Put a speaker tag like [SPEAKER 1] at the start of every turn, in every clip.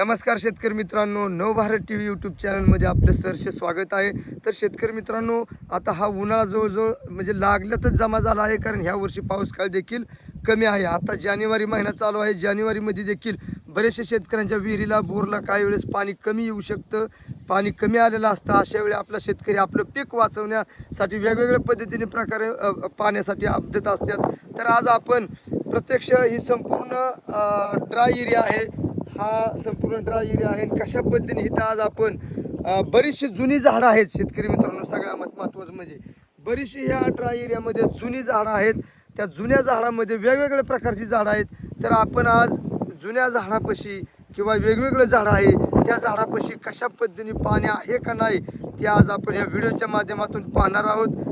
[SPEAKER 1] नमस्कार शेतकरी मित्रांनो नवभारत टी व्ही यूट्यूब चॅनलमध्ये आपलं सहर्ष स्वागत आहे. तर शेतकरी मित्रांनो आता हा उन्हाळा जवळजवळ म्हणजे लागल्यातच जमा झाला आहे कारण ह्या वर्षी पाऊस काळ देखील कमी आहे. आता जानेवारी महिना चालू आहे. जानेवारीमध्ये देखील बरेचशा शेतकऱ्यांच्या विहिरीला बोरला काही वेळेस पाणी कमी येऊ शकतं. पाणी कमी आलेलं असतं. अशा वेळी आपला शेतकरी आपलं पीक वाचवण्यासाठी वेगवेगळ्या पद्धतीने प्रकारे पाण्यासाठी अपडेट असतात. तर आज आपण प्रत्यक्ष ही संपूर्ण ड्राय एरिया आहे. हा संपूर्ण ड्राय एरिया आहे कशा पद्धतीने इथं आज आपण बरीचशी जुनी झाडं आहेत शेतकरी मित्रांनो सगळ्यात महत्त्वाचं म्हणजे. बरीचशी ह्या ड्राय एरियामध्ये जुनी झाडं आहेत. त्या जुन्या झाडामध्ये वेगवेगळ्या प्रकारची झाडं आहेत. तर आपण आज जुन्या झाडापाशी किंवा वेगवेगळं झाडं आहे त्या झाडापाशी कशा पद्धतीने पाणी आहे का नाही ते आज आपण या व्हिडिओच्या माध्यमातून पाहणार आहोत.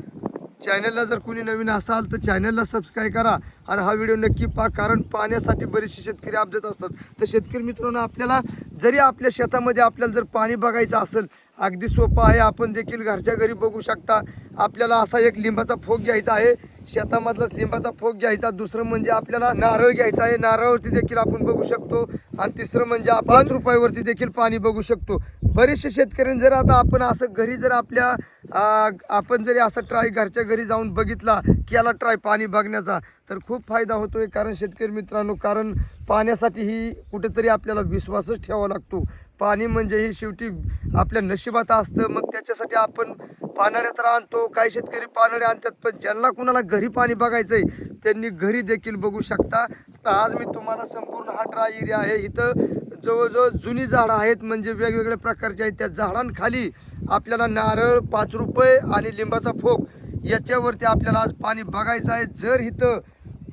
[SPEAKER 1] चॅनलला जर कोणी नवीन असाल तर चॅनलला सबस्क्राईब करा. आणि हा व्हिडिओ नक्की पहा कारण पाण्यासाठी बरेचसे शेतकरी अपडेट असतात. तर शेतकरी मित्रांनो आपल्याला जरी आपल्या शेतामध्ये आपल्याला जर पाणी बघायचं असेल अगदी सोपं आहे. आपण देखील घरच्या घरी बघू शकता. आपल्याला असा एक लिंबाचा फोग घ्यायचा आहे. शेतामधलाच लिंबाचा फोक घ्यायचा. दुसरं म्हणजे आपल्याला नारळ घ्यायचा आहे. नारळावरती देखील आपण बघू शकतो. आणि तिसरं म्हणजे आपण पाच रुपयावरती देखील पाणी बघू शकतो. बरेचसे शेतकऱ्यांनी जर आता आपण असं घरी जर आपल्या आपण जरी असं ट्राय घरच्या घरी जाऊन बघितला की याला ट्राय पाणी बघण्याचा तर खूप फायदा होतोय. कारण शेतकरी मित्रांनो कारण पाण्यासाठी ही कुठेतरी आपल्याला विश्वासच ठेवावा लागतो. पाणी म्हणजे ही शेवटी आपल्या नशिबात असतं. मग त्याच्यासाठी आपण पानाड्या तर आणतो काही शेतकरी पानाडे आणतात पण ज्यांना कुणाला घरी पाणी बघायचं आहे त्यांनी घरी देखील बघू शकता. तर आज मी तुम्हाला संपूर्ण हा ड्राय एरिया आहे. इथं जवळजवळ जुनी झाडं आहेत म्हणजे वेगवेगळ्या प्रकारची आहेत. त्या झाडांखाली आपल्याला नारळ पाच रुपये आणि लिंबाचा फोक याच्यावरती आपल्याला आज पाणी बघायचं आहे. जर इथं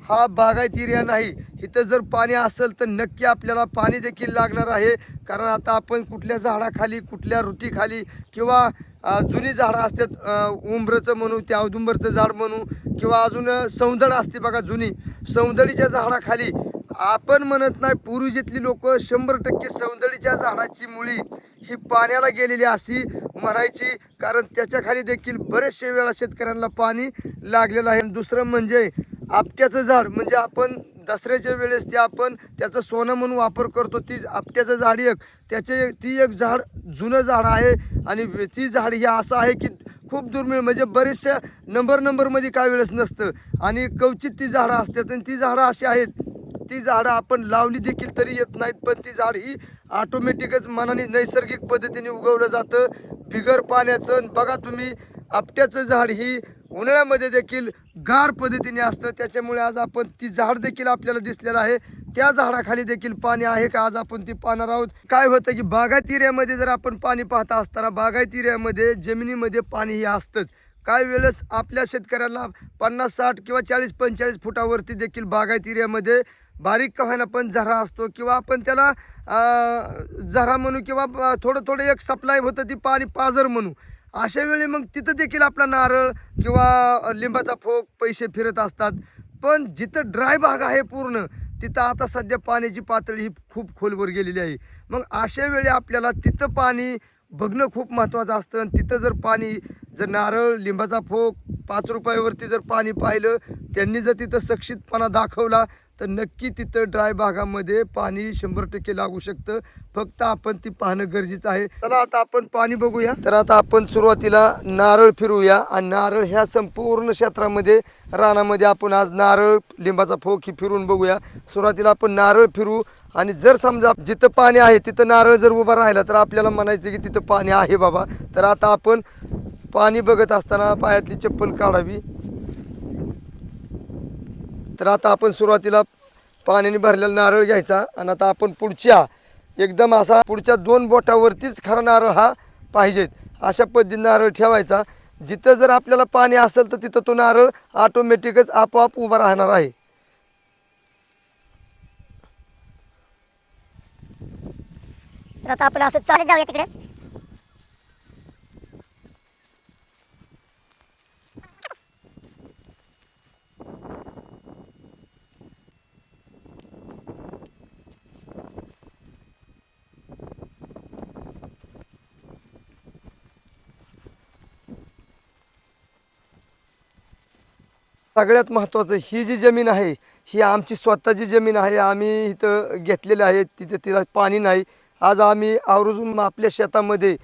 [SPEAKER 1] हा बागायत एरिया नाही. इथं जर पाणी असेल तर नक्की आपल्याला पाणी देखील लागणार आहे. कारण आता आपण कुठल्या झाडाखाली कुठल्या रुटीखाली किंवा जुनी झाडं असतात उंबरचं म्हणू त्या औदुंबरचं झाड म्हणू किंवा अजून सौंदड असते बघा जुनी. सौंदडीच्या झाडाखाली आपण म्हणत नाही पूर्वीजीतली लोक शंभर टक्के सौंदडीच्या झाडाची मुळी ही पाण्याला गेलेली अशी म्हणायची. कारण त्याच्याखाली देखील बरेचशे वेळा शेतकऱ्यांना पाणी लागलेलं आहे. आणि दुसरं म्हणजे आपट्याचं झाड म्हणजे आपण दसऱ्याच्या वेळेस ते आपण त्याचं सोनं म्हणून वापर करतो ती आपट्याचं झाड एक. त्याचे ती एक झाड जुनं झाड आहे आणि ती झाड हे असं आहे की खूप दुर्मिळ म्हणजे बरेचशा नंबर नंबरमध्ये काय वेळेस नसतं. आणि कवचित ती झाडं असतात आणि ती झाडं अशी आहेत ती झाडं आपण लावली देखील तरी येत नाहीत पण ती झाड ही ऑटोमॅटिकच मनाने नैसर्गिक पद्धतीने उगवलं जातं. बिगर पाण्याचं आणि बघा तुम्ही आपट्याचं झाड ही उन्हाळ्यामध्ये देखील गार पद्धतीने असतं. त्याच्यामुळे आज आपण ती झाड देखील आपल्याला दिसलेलं आहे. त्या झाडाखाली देखील पाणी आहे का? आज आपण ती पाहणार आहोत. काय होतं की बागायत एरियामध्ये जर आपण पाणी पाहता असताना बागायत एरियामध्ये जमिनीमध्ये पाणी हे असतंच. काय वेळेस आपल्या शेतकऱ्याला पन्नास साठ किंवा चाळीस पंचेचाळीस फुटावरती देखील बागायत एरियामध्ये बारीक का पण झरा असतो किंवा आपण त्याला झरा म्हणू किंवा थोडं थोडं एक सप्लाय होतं ती पाणी पाजर म्हणू. अशा वेळी मग तिथं देखील आपला नारळ किंवा लिंबाचा फोक पैसे फिरत असतात. पण जिथं ड्राय भाग आहे पूर्ण तिथं आता सध्या पाण्याची पातळी ही खूप खोलवर गेलेली आहे. मग अशा वेळी आपल्याला तिथं पाणी बघणं खूप महत्त्वाचं असतं. आणि तिथं जर पाणी जर नारळ लिंबाचा फोक पाच रुपयावरती जर पाणी पाहिलं त्यांनी जर तिथं सक्षितपणा दाखवला तर नक्की तिथं ड्राय भागामध्ये पाणी शंभर टक्के लागू शकतं. फक्त आपण ती पाहणं गरजेचं आहे. चला आता आपण पाणी बघूया. तर आता आपण सुरुवातीला नारळ फिरूया आणि नारळ ह्या संपूर्ण क्षेत्रामध्ये रानामध्ये आपण आज नारळ लिंबाचा फोक ही फिरून बघूया. सुरुवातीला आपण नारळ फिरू आणि जर समजा जिथं पाणी आहे तिथं नारळ जर उभा राहिला तर आपल्याला म्हणायचं की तिथं पाणी आहे बाबा. तर आता आपण पाणी बघत असताना पायातली चप्पल काढावी. तर आता आपण सुरुवातीला पाण्याने भरलेला नारळ घ्यायचा आणि आता आपण पुढच्या एकदम असा पुढच्या दोन बोटावरतीच खरा नारळ हा पाहिजेत अशा पद्धतीने नारळ ठेवायचा. जिथं जर आपल्याला पाणी असेल तर तिथं तो नारळ ऑटोमॅटिकच आपोआप उभा राहणार आहे.
[SPEAKER 2] तर आता आपण असं चालत जाऊया तिकडे.
[SPEAKER 1] सगळ्यात महत्त्वाचं ही जी जमीन आहे ही आमची स्वतःची जमीन आहे आम्ही इथं घेतलेली आहे तिथे तिला पाणी नाही. आज आम्ही आवर्जून आपल्या शेतामध्ये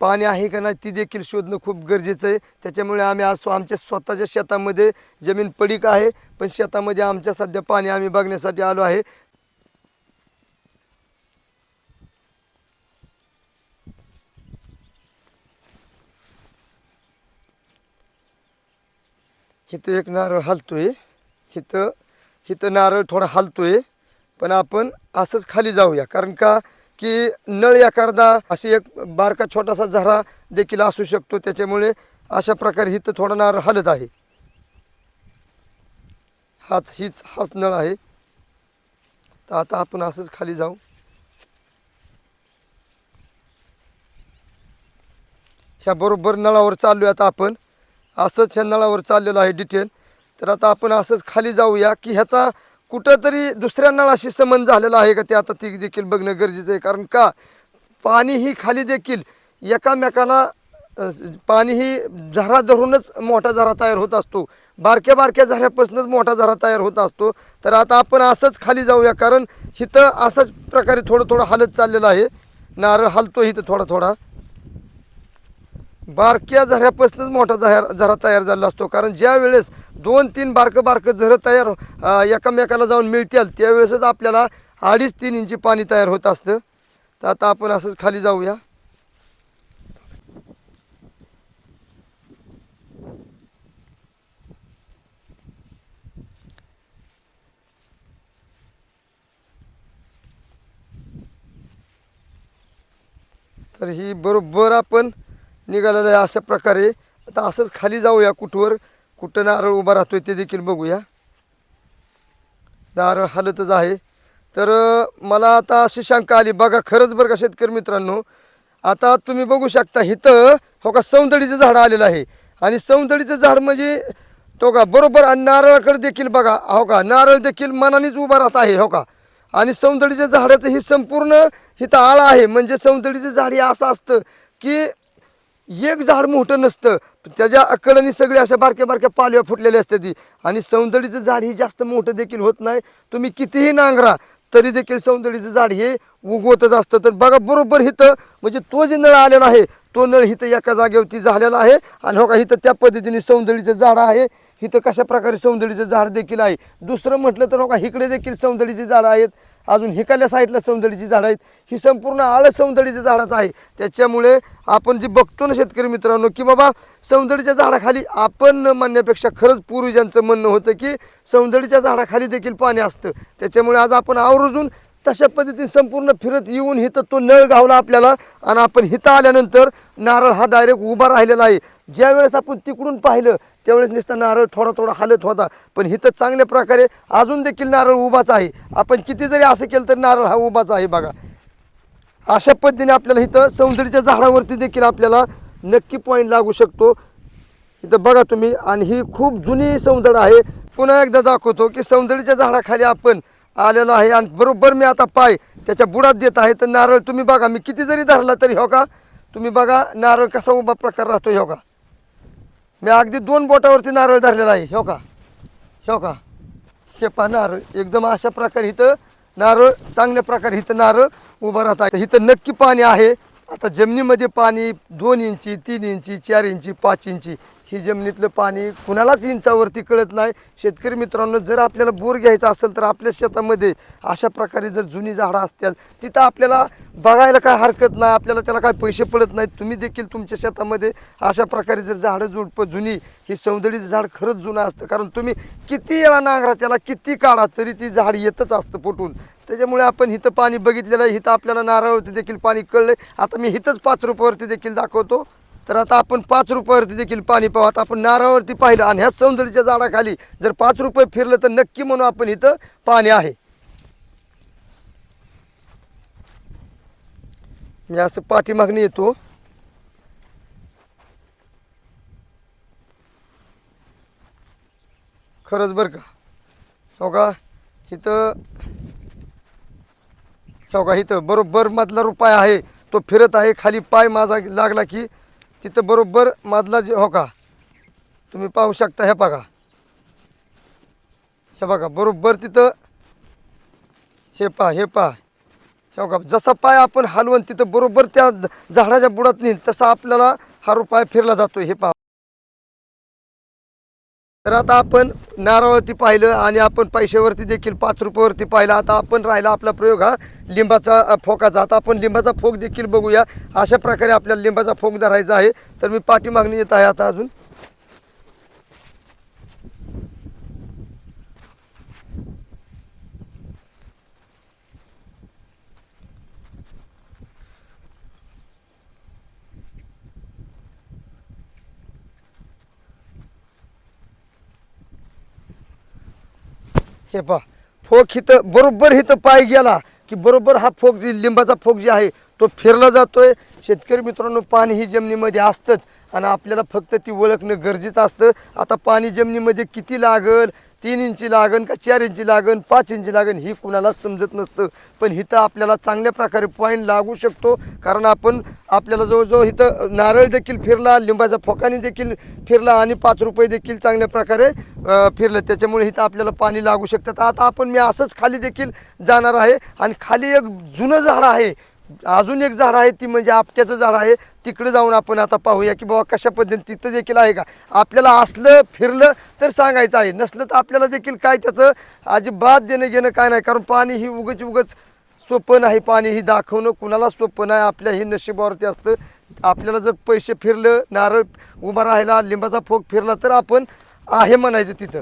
[SPEAKER 1] पाणी आहे का नाही ती देखील शोधणं खूप गरजेचं आहे. त्याच्यामुळे आम्ही आज आमच्या स्वतःच्या शेतामध्ये जमीन पडीक आहे पण शेतामध्ये आमच्या सध्या पाणी आम्ही बघण्यासाठी आलो आहे. इथं एक नारळ हलतोय. इथं इथं नारळ थोडा आहे पण आपण असंच खाली जाऊया. कारण का की नळ एखादा अशी एक बारका छोटासा झरा देखील असू शकतो. त्याच्यामुळे अशा प्रकारे इथं थोडा नारळ हलत आहे. हाच हीच हाच नळ आहे. तर आता आपण असंच खाली जाऊ. ह्या बरोबर नळावर चाललो आता आपण. असंच ह्या नळावर चाललेलो आहे डिटेल तर आता आपण असंच खाली जाऊया की ह्याचा कुठंतरी दुसऱ्या नळाशी संबंध झालेला आहे का ते आता ती देखील बघणं गरजेचं आहे. कारण का? पाणी ही खाली देखील एकामेकाला पाणी ही झरा धरूनच मोठा झरा तयार होत असतो. बारक्या बारक्या झऱ्यापासूनच मोठा झरा तयार होत असतो. तर आता आपण असंच खाली जाऊया. कारण इथं असंच प्रकारे थोडं थोडं हालत चाललेलं आहे. नारळ हलतो इथं थोडा थोडा. बारक्या झऱ्यापासूनच मोठा झर झरा तयार झाला असतो. कारण ज्या वेळेस दोन तीन बारकं बारकं झरं तयार एकामेकाला जाऊन मिळतील त्यावेळेसच आपल्याला अडीच तीन इंची पाणी तयार होत असतं. तर आता आपण असंच खाली जाऊया. तर ही बरोबर आपण निघालेलं आहे अशा प्रकारे. आता असंच खाली जाऊया कुठवर. कुठं नारळ उभा राहतोय ते देखील बघूया. नारळ हालतच आहे. तर मला आता अशी शंका आली. बघा खरंच बरं का शेतकरी मित्रांनो. आता तुम्ही बघू शकता इथं हो का सौंदडीचं झाड आलेलं आहे. आणि सौंदडीचं झाड म्हणजे तो का बरोबर आणि नारळाकडे देखील बघा. हो का नारळ देखील मनानेच उभा राहत आहे हो का. आणि सौंदडीच्या झाडाचं ही संपूर्ण इथं आळा आहे. म्हणजे सौंदडीचं झाड हे असं असतं की एक झाड मोठं नसतं. त्याच्या अकडणी सगळे अशा बारक्या बारक्या पालव्या फुटलेल्या असतात ती. आणि सौंदर्याचं झाड ही जास्त मोठं देखील होत नाही. तुम्ही कितीही नांगरा तरी देखील सौंदर्याचं झाड हे उगवतच असतं. तर बघा बरोबर इथं म्हणजे तो जे नळ आलेला आहे तो नळ इथं एका जागेवरती झालेला आहे. आणि हो का इथं त्या पद्धतीने सौंदर्याचं झाड आहे. इथं कशा प्रकारे सौंदर्याचं झाड देखील आहे. दुसरं म्हटलं तर हो का इकडे देखील सौंदर्याची झाडं आहेत. अजून हिकाल्या साईडला सौंदर्याची झाडं आहेत. ही संपूर्ण आळस सौंदर्याच्या झाडाचं आहे. त्याच्यामुळे आपण जी बघतो ना शेतकरी मित्रांनो की बाबा सौंदर्याच्या झाडाखाली आपण न म्हणण्यापेक्षा खरंच पूर्वजांचं म्हणणं होतं की सौंदर्याच्या झाडाखाली देखील पाणी असतं. त्याच्यामुळे आज आपण आवर्जून तशा पद्धतीने संपूर्ण फिरत येऊन इथं तो नळ गावला आपल्याला. आणि आपण हिथं आल्यानंतर नारळ हा डायरेक्ट उभा राहिलेला आहे. ज्या वेळेस आपण तिकडून पाहिलं त्यावेळेस नुसता नारळ थोडा थोडा हालत होता. पण इथं चांगल्या प्रकारे अजून देखील नारळ उभाच आहे. आपण किती जरी असं केलं तर नारळ हा उभाच आहे बघा. अशा पद्धतीने आपल्याला इथं सौंदर्याच्या झाडावरती देखील आपल्याला नक्की पॉईंट लागू शकतो. इथं बघा तुम्ही आणि ही खूप जुनी सौंदर्य आहे. पुन्हा एकदा दाखवतो की सौंदर्याच्या झाडाखाली आपण आलेलो आहे आणि बरोबर मी आता पाय त्याच्या बुडात देत आहे. तर नारळ तुम्ही बघा मी किती जरी धरला तरी हो का? तुम्ही बघा नारळ कसा उभा प्रकार राहतो हो का? मी अगदी दोन बोटावरती नारळ धरलेला आहे हो का? हो का? शेपा नारळ एकदम अशा प्रकारे इथं नारळ चांगल्या प्रकारे इथं नारळ उभं राहत आहे. इथं नक्की पाणी आहे. आता जमिनीमध्ये पाणी दोन इंची तीन इंची चार इंची पाच इंची ही जमिनीतलं पाणी कुणालाच इंचावरती कळत नाही. शेतकरी मित्रांनो जर आपल्याला बोर घ्यायचा असेल तर आपल्या शेतामध्ये अशा प्रकारे जर जुनी झाडं असतील तिथं आपल्याला बघायला काय हरकत नाही आपल्याला त्याला काय पैसे पडत नाहीत. तुम्ही देखील तुमच्या शेतामध्ये अशा प्रकारे जर झाडं जुडपं जुनी ही सौंदर्याचं झाड खरंच जुनं असतं. कारण तुम्ही किती याला नांगरा त्याला किती काढा तरी ती झाड येतच असतं फुटून. त्याच्यामुळे आपण इथं पाणी बघितलेलं आहे इथं आपल्याला नारळवरती देखील पाणी कळलं आता मी इथंच पाच रुपयावरती देखील दाखवतो. तर आता आपण पाच रुपयावरती देखील पाणी पाहू. आता आपण नारळावरती पाहिलं आणि ह्या सौंदर्याच्या झाडाखाली जर पाच रुपये फिरलं तर नक्की म्हणून आपण इथं पाणी आहे. मी असं पाठीमागणी येतो. खरंच बरं का. हो का? इथं हो का? इथं बरोबर मधला रुपया आहे. तो फिरत आहे. खाली पाय माझा लागला की तिथं बरोबर मधला जे हो का? तुम्ही पाहू शकता हे बघा. हे बघा बरोबर तिथं हे पहा हे पहा. हे बघा जसा पाय आपण हलवून तिथं बरोबर त्या झाडाच्या बुडात नेईल तसा आपल्याला हा पाय फिरला जातो हे पहा. तर आता आपण नारळावरती पाहिलं आणि आपण पैशावरती देखील पाच रुपयावरती पाहिलं. आता आपण राहिला आपला प्रयोग हा. लिंबाचा फोकाचा. आता आपण लिंबाचा फोक देखील बघूया. अशा प्रकारे आपल्याला लिंबाचा फोक धरायचा आहे. तर मी पाठीमागणी येत आहे आता अजून. हे पहा फोक इथं बरोबर इथं पाय गेला की बरोबर हा फोक जी लिंबाचा फोक जे आहे तो फिरला जातोय. शेतकरी मित्रांनो पाणी ही जमिनीमध्ये असतंच आणि आपल्याला फक्त ती ओळखणं गरजेचं असतं. आता पाणी जमिनीमध्ये किती लागल? तीन इंची लागन का चार इंची लागन पाच इंची लागन ही कुणाला समजत नसतं. पण इथं आपल्याला चांगल्या प्रकारे पॉईंट लागू शकतो. कारण आपण आपल्याला जवळजवळ इथं नारळ देखील फिरला लिंबाचा फोकाने देखील फिरला आणि पाच रुपये देखील चांगल्या प्रकारे फिरलं. त्याच्यामुळे इथं आपल्याला पाणी लागू शकतात तर आता आपण मी असंच खाली देखील जाणार आहे. आणि खाली एक जुनं झाड आहे. अजून एक झाड आहे ती म्हणजे आपट्याचं झाड आहे. तिकडे जाऊन आपण आता पाहूया की बाबा कशा पद्धतीने तिथं देखील आहे का? आपल्याला असलं फिरलं तर सांगायचं आहे. नसलं तर आपल्याला देखील काय त्याचं अजिबात देणं घेणं काय नाही. कारण पाणी ही उगच उगच सोपं नाही. पाणी ही दाखवणं कुणाला सोपं नाही. आपल्या ही नशिबावरती असतं. आपल्याला जर पैसे फिरलं नारळ उभा राहिला लिंबाचा फोग फिरला तर आपण आहे म्हणायचं तिथं.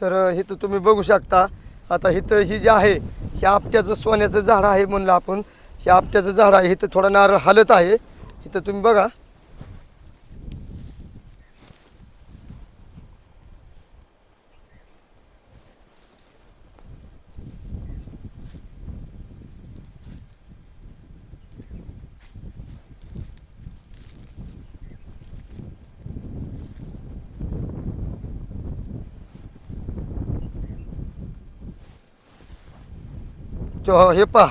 [SPEAKER 1] तर इथं तुम्ही बघू शकता. आता इथं ही जी आहे हे आपट्याचं सोन्याचं झाड आहे म्हणलं आपण. हे आपट्याचं झाड आहे इथं थोडा नारळ हालत आहे. इथं तुम्ही बघा. तो हे पहा.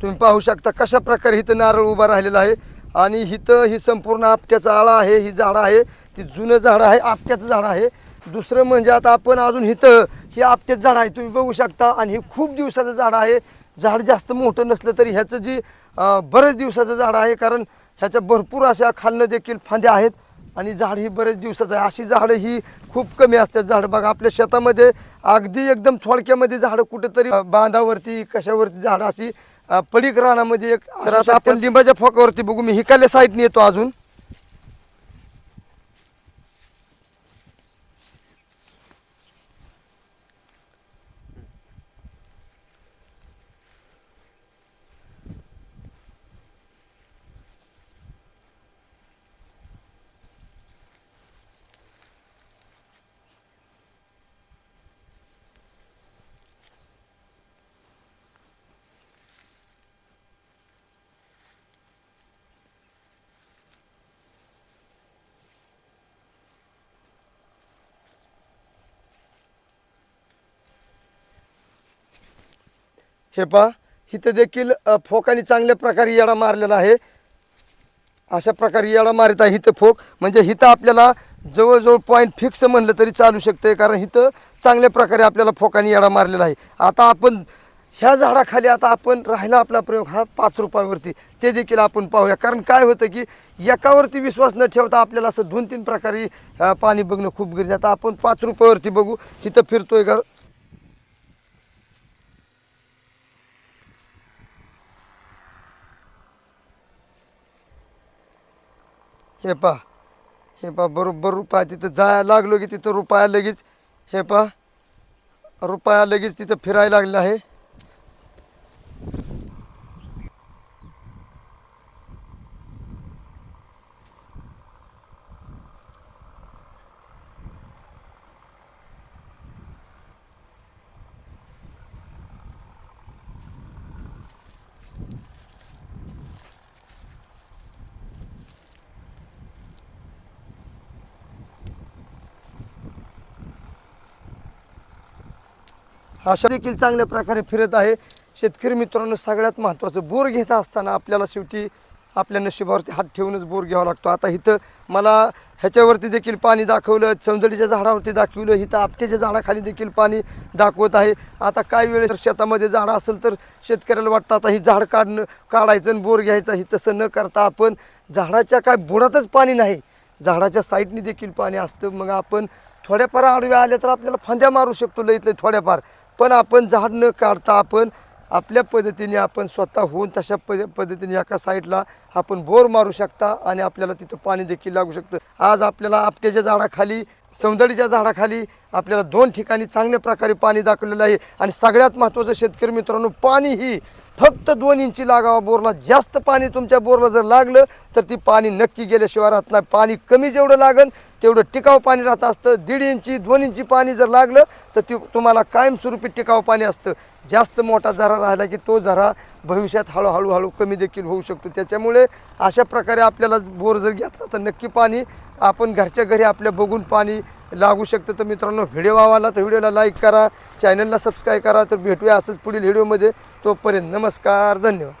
[SPEAKER 1] तुम्ही पाहू शकता कशा प्रकारे इथं नारळ उभा राहिलेला आहे. आणि इथं ही संपूर्ण आपट्याचं आळा आहे ही झाडं आहे. ती जुनं झाडं आहे आपट्याचं झाड आहे. दुसरं म्हणजे आता आपण अजून इथं हे आपट्याचं झाड आहे तुम्ही बघू शकता. आणि हे खूप दिवसाचं झाड आहे. झाड जास्त मोठं नसलं तरी ह्याचं जी बरेच दिवसाचं झाड आहे. कारण ह्याच्या भरपूर अशा खालनं देखील फांद्या आहेत. आणि झाड ही बरेच दिवसाचं आहे. अशी झाडं ही खूप कमी असतात. झाडं बघा आपल्या शेतामध्ये अगदी एकदम थोडक्यामध्ये झाडं कुठेतरी बांधावरती कशावरती झाडं अशी पडीक रानामध्ये एक तर आता आपण लिंबाच्या फोकावरती बघू. मी हिकाल्या साईडने येतो अजून. हे पहा इथं देखील फोकाने चांगल्या प्रकारे येडा मारलेला आहे. अशा प्रकारे येडा मारित आहे इथं फोक. म्हणजे इथं आपल्याला जवळजवळ पॉईंट फिक्स म्हणलं तरी चालू शकते कारण इथं चांगल्या प्रकारे आपल्याला फोकाने येडा मारलेला आहे. आता आपण ह्या झाडाखाली आता आपण राहिला आपला प्रयोग हा पाच रुपयावरती. ते देखील आपण पाहूया. कारण काय होतं की एकावरती विश्वास न ठेवता आपल्याला असं दोन तीन प्रकारे पाणी बघणं खूप गरजेचं आता आपण पाच रुपयावरती बघू इथं फिरतोय का? हे पहा हे पहा बरोबर रुपया तिथं जायला लागलो की तिथं रुपया लगेच हे पहा रुपया लगेच तिथं फिरायला लागला आहे. अशा देखील चांगल्या प्रकारे फिरत आहे. शेतकरी मित्रांनो सगळ्यात महत्त्वाचं बोर घेत असताना आपल्याला शेवटी आपल्या नशिबावरती हात ठेवूनच बोर घ्यावा लागतो. आता इथं मला ह्याच्यावरती देखील पाणी दाखवलं चौंदडीच्या झाडावरती दाखवलं इथं आपट्याच्या झाडाखाली देखील पाणी दाखवत आहे. आता काय वेळेस शेतामध्ये झाडं असेल तर शेतकऱ्याला वाटतं आता ही झाड काढणं काढायचं आणि बोर घ्यायचं ही तसं न करता आपण झाडाच्या काय बुडातच पाणी नाही झाडाच्या साईडनी देखील पाणी असतं. मग आपण थोड्याफार आडव्या आल्या तर आपल्याला फांद्या मारू शकतो लईतले थोड्याफार. पण आपण झाड न काढता आपण आपल्या पद्धतीने आपण स्वतः होऊन तशा पद पद्धतीने एका साईडला आपण बोर मारू शकता आणि आपल्याला तिथं पाणी देखील लागू शकतं. आज आपल्याला आपट्याच्या झाडाखाली सौंदर्याच्या झाडाखाली आपल्याला दोन ठिकाणी चांगल्या प्रकारे पाणी दाखवलेलं आहे. आणि सगळ्यात महत्त्वाचं शेतकरी मित्रांनो पाणी ही फक्त दोन इंची लागावं बोरला. जास्त पाणी तुमच्या बोरला जर लागलं तर ती पाणी नक्की गेल्याशिवाय राहत नाही. पाणी कमी जेवढं लागन तेवढं टिकाव पाणी राहत असतं. दीड इंची दोन इंची पाणी जर लागलं तर ती तुम्हाला कायमस्वरूपी टिकाव पाणी असतं. जास्त मोठा झरा राहिला की तो झरा भविष्यात हळूहळू हळू कमी देखील होऊ शकतो. त्याच्यामुळे अशा प्रकारे आपल्याला बोर जर घेतला तर नक्की पाणी आपण घरच्या घरी आपल्या बघून पाणी लागू शकतं. तर मित्रांनो व्हिडिओ आवाला तर व्हिडिओला लाईक करा चॅनलला सबस्क्राईब करा. तर भेटूया असंच पुढील व्हिडिओमध्ये तोपर्यंत नमस्कार धन्यवाद.